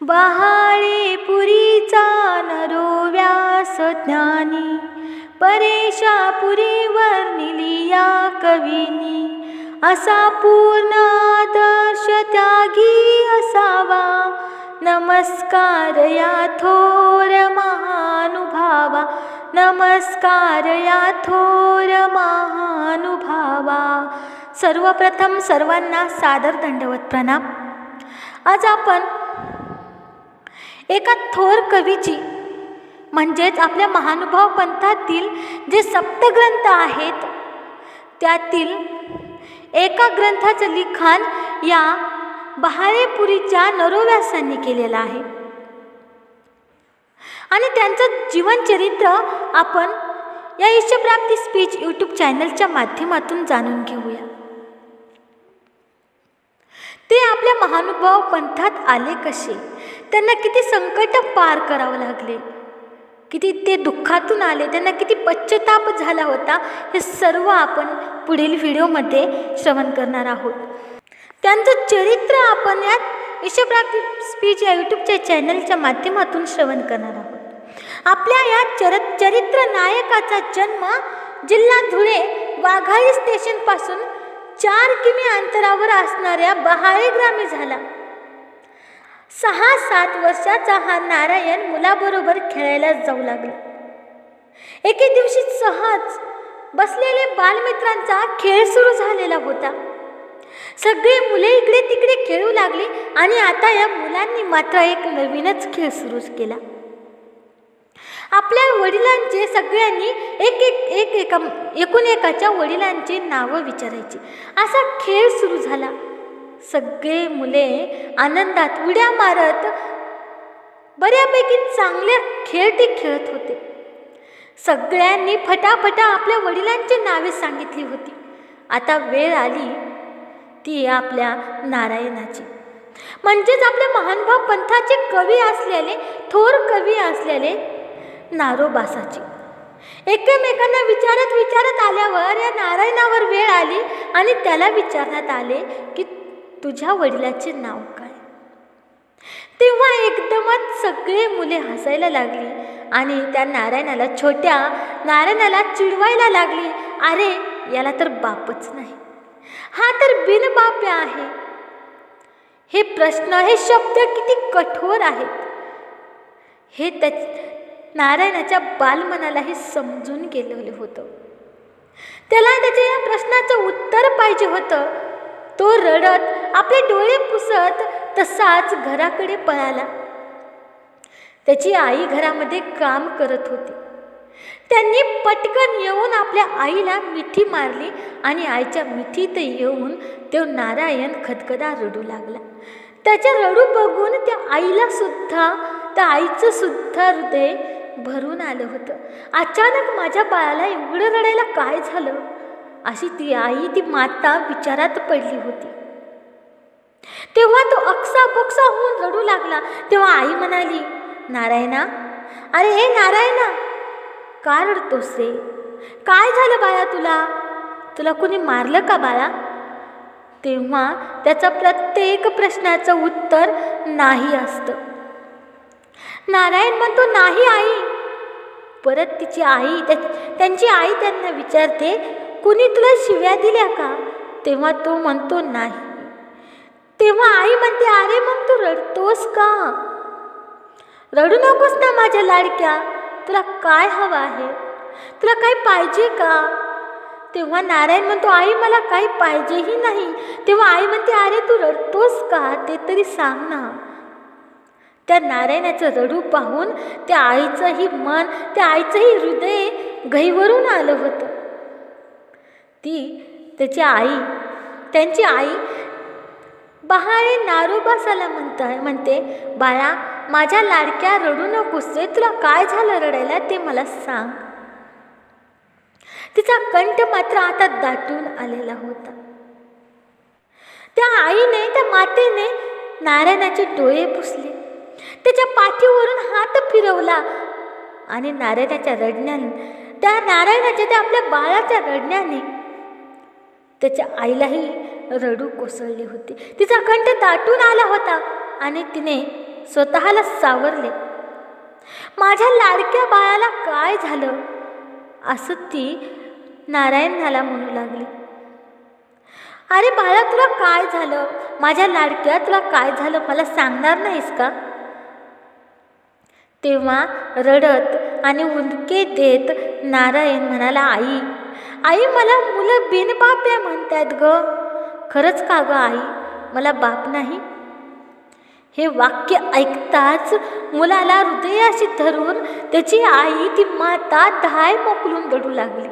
बहाळे पुरीचा Niro व्यास ज्ञानी परेशा पुरीवर निलिया कवीनी असा पूर्ण आदर्श त्यागी असावा. नमस्कार या थोर महानुभावा नमस्कार या थोर महानुभावा. सर्वप्रथम सर्वांना सादर दंडवत प्रणाम. आज आपण एका थोर कवीची म्हणजेच आपल्या महानुभाव पंथातील जे सप्तग्रंथ आहेत त्यातील एका ग्रंथाचं लिखाण या बहारेपुरीच्या नरोव्यासांनी केलेलं आहे. आणि त्यांचं जीवनचरित्र आपण या ईश्वप्राप्ती स्पीच यूट्यूब चॅनलच्या माध्यमातून जाणून घेऊया. ते आपल्या महानुभाव पंथात आले कसे? त्यांना किती संकट पार करावं लागले. किती ते दुःखातून आले त्यांना किती पश्चताप झाला होता हे सर्व आपण पुढील व्हिडिओमध्ये श्रवण करणार आहोत. त्यांचं चरित्र आपण यात ईशप्राप्ती स्पीच या यूट्यूबच्या चॅनलच्या माध्यमातून श्रवण करणार आहोत. आपल्या या चर चरित्र नायकाचा जन्म जिल्हा धुळे वाघाळी स्टेशनपासून चार किमी अंतरावर असणाऱ्या बहाळे ग्रामी झाला. सहा सात वर्षाचा हा नारायण मुलाबरोबर खेळायला जाऊ लागला. एके दिवशी सहज बसलेले बालमित्रांचा खेळ सुरू झालेला होता. सगळे मुले इकडे तिकडे खेळू लागली आणि आता या मुलांनी मात्र एक नवीनच खेळ सुरू केला. आपल्या वडिलांचे सगळ्यांनी एक एक एक एका एकूण एकाच्या वडिलांचे नावं विचारायची. असा खेळ सुरू झाला. सगळे मुले आनंदात उड्या मारत बऱ्यापैकी चांगले खेळ ते खेळत होते. सगळ्यांनी फटाफटा आपल्या वडिलांची नावे सांगितली होती. आता वेळ आली ती आपल्या नारायणाची. म्हणजेच आपल्या महानुभाव पंथाचे कवी असलेले थोर कवी असलेले नारोबासाची. एकमेकांना विचारत विचारत आल्यावर या नारायणावर वेळ आली आणि त्याला विचारण्यात आले की तुझ्या वडिलाचे नाव काय? तेव्हा एकदमच सगळे मुले हसायला लागली आणि त्या नारायणाला छोट्या नारायणाला चिडवायला लागली. अरे याला तर बापच नाही. हा तर बिनबाप्या आहे. हे प्रश्न हे शब्द किती कठोर आहेत. हे त्या नारायणाच्या बालमनालाही समजून गेलेलं होतं. त्याला त्याच्या या प्रश्नाचं उत्तर पाहिजे होतं. तो रडत आपले डोळे पुसत तसाच घराकडे पळाला. त्याची आई घरामध्ये काम करत होती. त्यांनी पटकन येऊन आपल्या आईला मिठी मारली आणि आईच्या मिठीत येऊन तो नारायण खदखदा रडू लागला. त्याच्या रडू बघून त्या आईला सुद्धा त्या आईचं सुद्धा हृदय भरून आलं होतं. अचानक माझ्या बाळाला एवढं रडायला काय झालं? अशी ती आई ती माता विचारात पडली होती. तेव्हा तो अक्सा बक्सा होऊन रडू लागला. तेव्हा आई म्हणाली नारायणा अरे हे नारायणा का रडतोस? रे काय झालं बाळा तुला? तुला कुणी मारलं का बाळा? तेव्हा त्याचा प्रत्येक प्रश्नाचं उत्तर नाही असतं. नारायण म्हणतो नाही आई. परत तिची आई त्या त्यांची आई त्यांना विचारते कुणी तुला शिव्या दिल्या का? तेव्हा तो म्हणतो नाही. तेव्हा आई म्हणते अरे मग तू रडतोस का? रडू नकोस ना माझ्या लाडक्या. तुला काय हवं आहे? तुला काही पाहिजे का? तेव्हा नारायण म्हणतो आई मला काही पाहिजेही नाही. तेव्हा आई म्हणते अरे तू रडतोस का? ते तरी सांग ना. त्या नारायणाचं रडू पाहून त्या आईचंही मन त्या आईचंही हृदय घईवरून आलं होतं. ती त्याची आई त्यांची आई पहाडे नारोबासाला म्हणत म्हणते बाळा माझ्या लाडक्या रडू नकोस रे तुला काय झालं रडायला ते मला सांग. तिचा कंठ मात्र आता दाटून आलेला होता. त्या आईने त्या मातेने नारायणाचे डोळे पुसले. त्याच्या पाठीवरून हात फिरवला आणि नारायणाच्या रडण्याने त्या नारायणाच्या त्या आपल्या बाळाच्या रडण्याने त्याच्या आईलाही रडू कोसळली होती. तिचा कंठ दाटून आला होता आणि तिने स्वतःला सावरले. माझ्या लाडक्या बाळाला काय झालं? असं ती नारायणाला म्हणू लागली. अरे बाळा तुला काय झालं? माझ्या लाडक्या तुला काय झालं? मला सांगणार नाहीस का? तेव्हा रडत आणि हुंदके देत नारायण म्हणाला आई आई मला मुलं बिनबाप्या म्हणतात ग. खरंच का गं आई? मला बाप नाही? हे वाक्य ऐकताच मुलाला हृदयाशी धरून त्याची आई ती माता धाय मोकलून रडू लागली.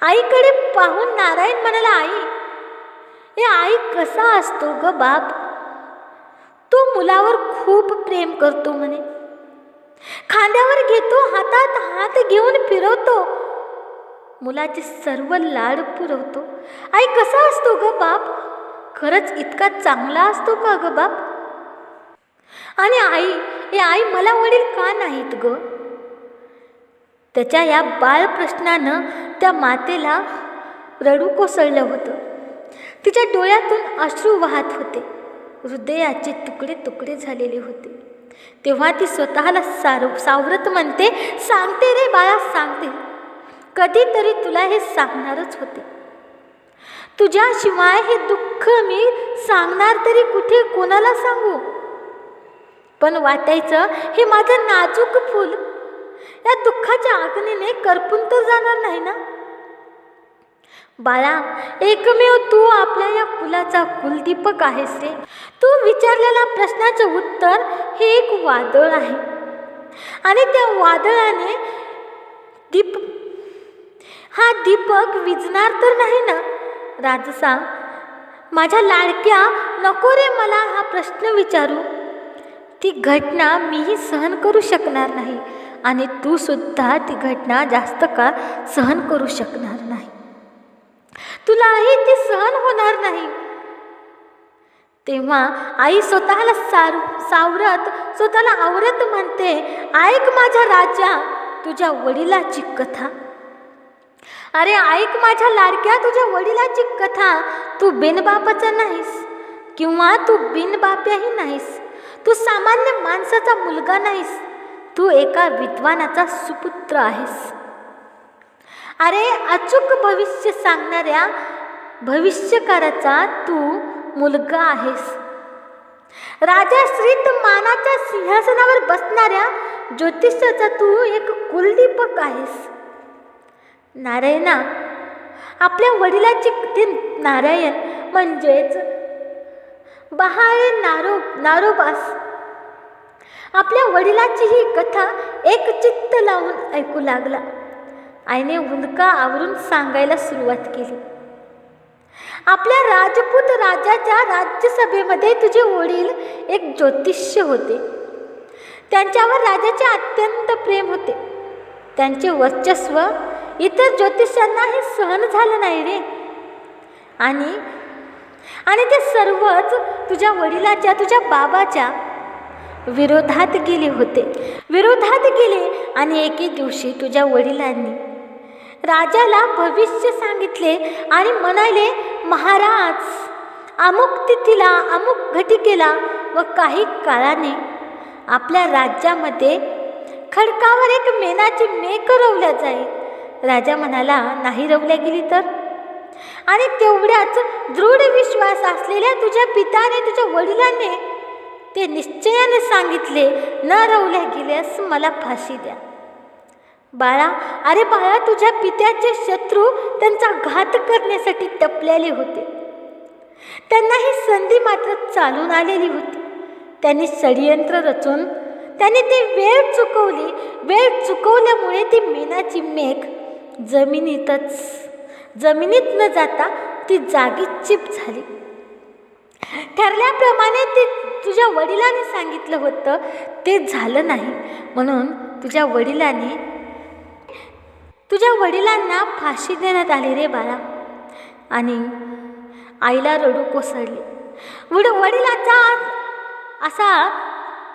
आईकडे पाहून नारायण म्हणाला आई हे आई कसा असतो ग बाप? तो मुलावर खूप प्रेम करतो म्हणे. खांद्यावर घेतो हातात हात घेऊन फिरवतो. मुलाचे सर्व लाड पुरवतो. आई कसा असतो ग बाप? खरंच इतका चांगला असतो का ग बाप? आणि आई हे आई मला वडील का नाहीत ग? त्याच्या या बाळ प्रश्नानं त्या मातेला रडू कोसळलं होतं. तिच्या डोळ्यातून अश्रू वाहत होते. हृदयाचे तुकडे तुकडे झालेले होते. तेव्हा ती स्वतःला सार सावरत म्हणते सांगते रे बाळा सांगते. कधीतरी तुला हे सांगणारच होते. तुझ्याशिवाय हे दुःख मी सांगणार तरी कुठे कोणाला सांगू? पण वाटायचं हे माझं नाजूक फूल. या दुःखाच्या आग्नीने करपून तर जाणार नाही ना? बाळा एकमेव तू आपल्या या फुलाचा कुलदीपक आहेस रे. तू विचारलेल्या प्रश्नाचं उत्तर हे एक वादळ आहे. आणि त्या वादळाने दीप हा दीपक विजणार तर नाही ना? राजसा माझ्या लाडक्या नको रे मला हा प्रश्न विचारू. ती घटना मीही सहन करू शकणार नाही आणि तू सुद्धा ती घटना जास्त काळ सहन करू शकणार नाही. तुलाही ती सहन होणार नाही. तेव्हा आई स्वतःला सारू सावरत स्वतःला आवरत म्हणते ऐक माझ्या राजा तुझ्या वडिलाची कथा. अरे ऐक माझ्या लाडक्या तुझ्या वडिलाची कथा. तू बिनबापाचा नाहीस किंवा तू बिनबाप्याही नाहीस. तू सामान्य माणसाचा मुलगा नाहीस. तू एका विद्वानाचा सुपुत्र आहेस. अरे अचूक भविष्य सांगणाऱ्या भविष्यकाराचा तू मुलगा आहेस. राजाश्रीत मानाच्या सिंहासनावर बसणाऱ्या ज्योतिषाचा तू एक कुलदीपक आहेस. नारायणा आपल्या वडिलाची ते नारायण म्हणजेच बहाळे नारो नारोबास. आपल्या वडिलाची ही कथा एक चित्त लावून ऐकू लागला. आईने हुंदका आवरून सांगायला सुरुवात केली. आपल्या राजपूत राजाच्या राज्यसभेमध्ये तुझे वडील एक ज्योतिष्य होते. त्यांच्यावर राजाचे अत्यंत प्रेम होते. त्यांचे वर्चस्व इतर ज्योतिषांना हे सहन झालं नाही रे. आणि आणि ते सर्वच तुझ्या वडिलाच्या तुझ्या बाबाच्या विरोधात गेले होते. विरोधात गेले आणि एके दिवशी तुझ्या वडिलांनी राजाला भविष्य सांगितले आणि म्हणाले महाराज अमुक तिथीला अमुक घटिकेला व काही काळाने आपल्या राज्यामध्ये खडकावर एक मेनाची मे करवल्या जाईल. राजा म्हणाला नाही रवल्या गेली तर? आणि तेवढ्याच दृढ विश्वास असलेल्या तुझ्या पिताने तुझ्या वडिलांनी ते निश्चयाने सांगितले न रवल्या गेल्यास मला फाशी द्या. बाळा अरे बाळा तुझ्या पित्याचे शत्रू त्यांचा घात करण्यासाठी टपलेले होते. त्यांना ही संधी मात्र चालून आलेली होती. त्यांनी षडयंत्र रचून त्यांनी ती वेळ चुकवली. वेळ चुकवल्यामुळे ती मेनाची मेघ जमिनीतच. जमिनीत न जाता ती जागी चिप झाली. ठरल्याप्रमाणे ते तुझ्या वडिलांनी सांगितलं होतं ते झालं नाही. म्हणून तुझ्या वडिलांनी तुझ्या वडिलांना फाशी देण्यात आली रे बाळा. आणि आईला रडू कोसळली. वड वडिलाचा असा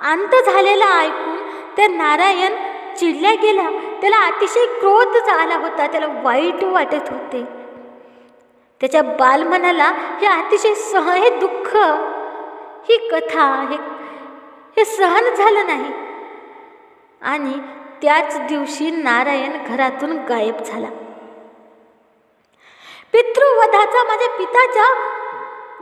अंत झालेला ऐकून त्या नारायण चिडल्या गेला. त्याला अतिशय क्रोध आला होता. त्याला वाईट वाटत होते. त्याच्या बालमनाला हे अतिशय सह हे दुःख ही कथा हे हे सहन झालं नाही. आणि त्याच दिवशी नारायण घरातून गायब झाला. पितृवधाचा माझ्या पिताच्या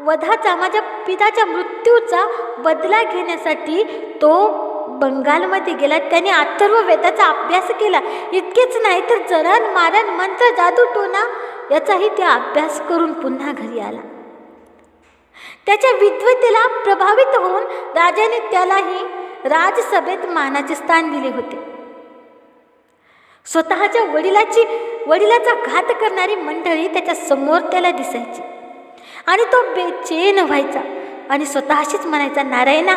वधाचा माझ्या पिताच्या मृत्यूचा बदला घेण्यासाठी तो बंगालमध्ये गेला त्याने अथर्व वेदाचा अभ्यास केला. इतकेच नाही तर जरण मारण मंत्र जादू टोना याचाही ते अभ्यास करून पुन्हा घरी आला. त्याच्या विद्वतेला प्रभावित होऊन राजाने त्यालाही राजसभेत मानाचे स्थान दिले होते. स्वतःच्या वडिलाची वडिलाचा घात करणारी मंडळी त्याच्यासमोर त्याला दिसायची. आणि तो बेचैन व्हायचा आणि स्वतःशीच म्हणायचा नारायणा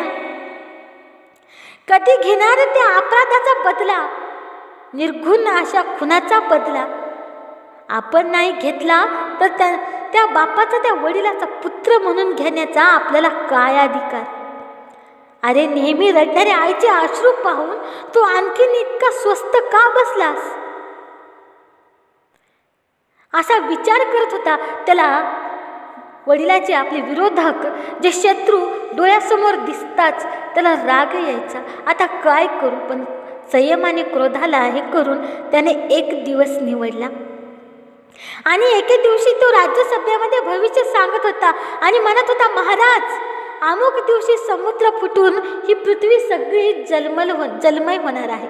कधी घेणार त्या अपराधाचा बदला? निर्घुण अशा खुनाचा बदला? आपण नाही घेतला तर त्या त्या बापाचा त्या वडिलाचा पुत्र म्हणून घेण्याचा आपल्याला काय अधिकार? अरे नेहमी रडणाऱ्या आईचे अश्रू पाहून तू आणखीन इतका स्वस्त का बसलास? असा विचार करत होता त्याला वडिलाचे आपले विरोधक जे शत्रू डोळ्यासमोर दिसताच त्याला राग यायचा. आता काय करू? पण संयमाने क्रोधाला हे करून त्याने एक दिवस निवडला. आणि एके दिवशी तो राज्यसभेमध्ये भविष्य सांगत होता आणि म्हणत होता महाराज अमुक दिवशी समुद्र फुटून ही पृथ्वी सगळी जलमल हो जलमय होणार आहे.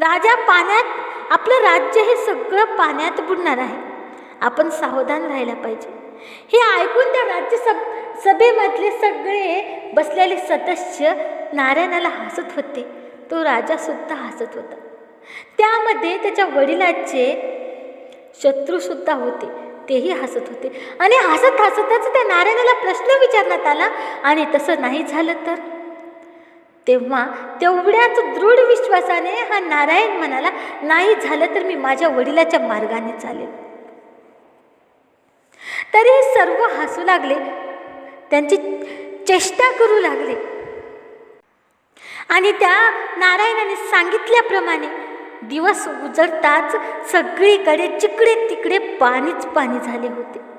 राजा पाण्यात आपलं राज्य हे सगळं पाण्यात बुडणार आहे. आपण सावधान राहायला पाहिजे. हे ऐकून त्या राज्यसभ सभेमधले सगळे बसलेले सदस्य नारायणाला हसत होते. तो राजासुद्धा हसत होता. त्यामध्ये त्याच्या वडिलाचे शत्रूसुद्धा होते. तेही हसत होते. आणि हसत हसतच त्या नारायणाला प्रश्न विचारण्यात आला. आणि तसं नाही झालं तर? तेव्हा तेवढ्याच दृढ विश्वासाने हा नारायण म्हणाला नाही झालं तर मी माझ्या वडिलाच्या मार्गाने चालेल. तरी हे सर्व हसू लागले. त्यांची चेष्टा करू लागले. आणि त्या नारायणाने सांगितल्याप्रमाणे दिवस उजळताच सगळीकडे जिकडे तिकडे पाणीच पाणी झाले होते.